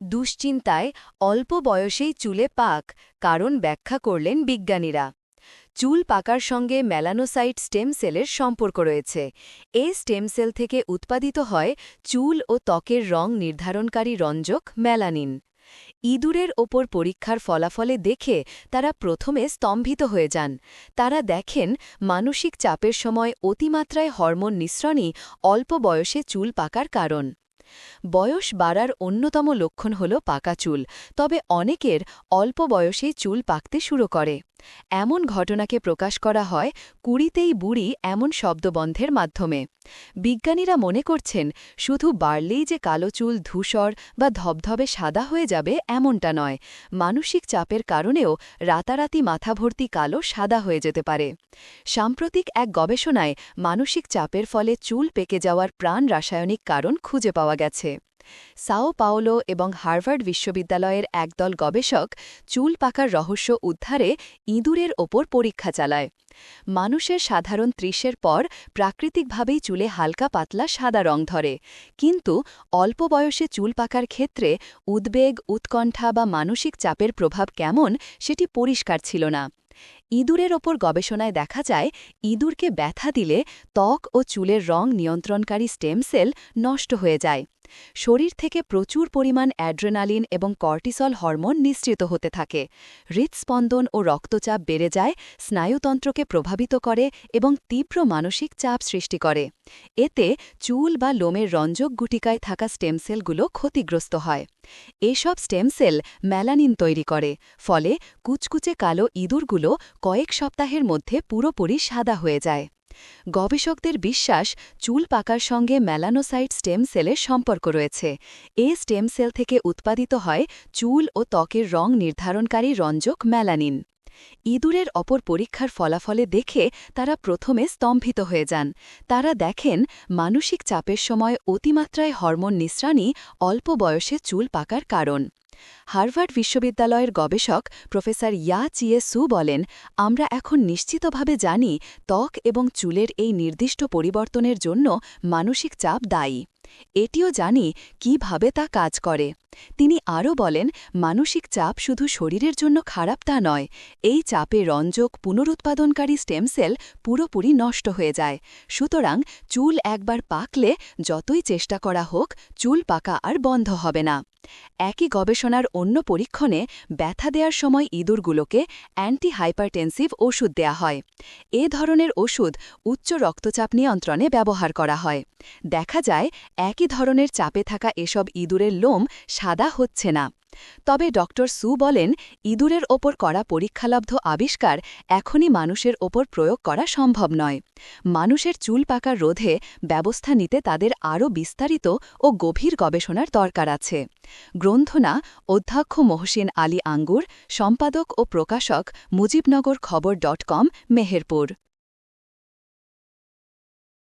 দুশ্চিন্তায় অল্প বয়সেই চুলে পাক কারণ ব্যাখ্যা করলেন বিজ্ঞানীরা। চুল পাকার সঙ্গে মেলানোসাইট স্টেম সেলের সম্পর্ক রয়েছে। এই স্টেম সেল থেকে উৎপাদিত হয় চুল ও ত্বকের রং নির্ধারণকারী রঞ্জক মেলানিন। ইঁদুরের ওপর পরীক্ষার ফলাফলে দেখে তারা প্রথমে স্তম্ভিত হয়ে যান। তারা দেখেন, মানসিক চাপের সময় অতিমাত্রায় হরমোন নিঃসরণই অল্প বয়সে চুল পাকার কারণ। বয়স বাড়ার অন্যতম লক্ষণ হল পাকা চুল, তবে অনেকের অল্প বয়সেই চুল পাকতে শুরু করে। এমন ঘটনাকে প্রকাশ করা হয় কুড়িতেই বুড়ি এমন শব্দবন্ধের মাধ্যমে। বিজ্ঞানীরা মনে করছেন, শুধু বাড়লেই যে কালো চুল, ধূসর বা ধবধবে সাদা হয়ে যাবে এমনটা নয়। মানসিক চাপের কারণেও রাতারাতি মাথা ভর্তি কালো সাদা হয়ে যেতে পারে। সাম্প্রতিক এক গবেষণায় মানসিক চাপের ফলে চুল পেকে যাওয়ার প্রাণ রাসায়নিক কারণ খুঁজে পাওয়া গেছে। সাও পাওলো এবং হার্ভার্ড বিশ্ববিদ্যালয়ের একদল গবেষক চুল পাকার রহস্য উদ্ধারে ইঁদুরের ওপর পরীক্ষা চালায়। মানুষের সাধারণ ত্রিশের পর প্রাকৃতিকভাবেই চুলে হালকা পাতলা সাদা রং ধরে। কিন্তু অল্প বয়সে চুল পাকার ক্ষেত্রে উদ্বেগ, উৎকণ্ঠা বা মানসিক চাপের প্রভাব কেমন সেটি পরিষ্কার ছিল না। ইঁদুরের ওপর গবেষণায় দেখা যায়, ইঁদুরকে ব্যথা দিলে ত্বক ও চুলের রং নিয়ন্ত্রণকারী স্টেম সেল নষ্ট হয়ে যায়। শরীর থেকে প্রচুর পরিমাণ অ্যাড্রেনালিন এবং কর্টিসল হরমোন নিঃসৃত হতে থাকে। হৃৎস্পন্দন ও রক্তচাপ বেড়ে যায়, স্নায়ুতন্ত্রকে প্রভাবিত করে এবং তীব্র মানসিক চাপ সৃষ্টি করে। এতে চুল বা লোমের রঞ্জক গুটিকায় থাকা স্টেমসেলগুলো ক্ষতিগ্রস্ত হয়। এসব স্টেমসেল ম্যালানিন তৈরি করে, ফলে কুচকুচে কালো ইঁদুরগুলো কয়েক সপ্তাহের মধ্যে পুরোপুরি সাদা হয়ে যায়। গবেষকদের বিশ্বাস চুল পাকার সঙ্গে মেলানোসাইট স্টেম সেলের সম্পর্ক রয়েছে। এ স্টেম সেল থেকে উৎপাদিত হয় চুল ও ত্বকের রং নির্ধারণকারী রঞ্জক মেলানিন। ইঁদুরের অপর পরীক্ষার ফলাফলে দেখে তারা প্রথমে স্তম্ভিত হয়ে যান। তারা দেখেন, মানসিক চাপের সময় অতিমাত্রায় হরমোন নিঃসরণই অল্প বয়সে চুল পাকার কারণ। হার্ভার্ড বিশ্ববিদ্যালয়ের গবেষক প্রফেসর ইয়া চিয়ে সু বলেন, আমরা এখন নিশ্চিতভাবে জানি ত্বক এবং চুলের এই নির্দিষ্ট পরিবর্তনের জন্য মানসিক চাপ দায়ী। এটিও জানি কীভাবে তা কাজ করে। তিনি আরও বলেন, মানসিক চাপ শুধু শরীরের জন্য খারাপ তা নয়, এই চাপে রঞ্জক পুনরুৎপাদনকারী স্টেম সেল পুরোপুরি নষ্ট হয়ে যায়। সুতরাং চুল একবার পাকলে যতই চেষ্টা করা হোক, চুল পাকা আর বন্ধ হবে না। একই গবেষণার অন্য পরীক্ষণে ব্যথা দেওয়ার সময় ইঁদুরগুলোকে অ্যান্টি হাইপারটেনসিভ ওষুধ দেয়া হয়। এ ধরনের ওষুধ উচ্চ রক্তচাপ নিয়ন্ত্রণে ব্যবহার করা হয়। দেখা যায় একই ধরনের চাপে থাকা এসব ইঁদুরের লোম সাদা হচ্ছে না। তবে ড সু বলেন, ইঁদুরের ওপর করা পরীক্ষালব্ধ আবিষ্কার এখনই মানুষের ওপর প্রয়োগ করা সম্ভব নয়। মানুষের চুল পাকার রোধে ব্যবস্থা নিতে তাদের আরও বিস্তারিত ও গভীর গবেষণার দরকার আছে। গ্রন্থনা অধ্যক্ষ মহসিন আলী আঙ্গুর, সম্পাদক ও প্রকাশক মুজিবনগর খবর ডট কম, মেহেরপুর।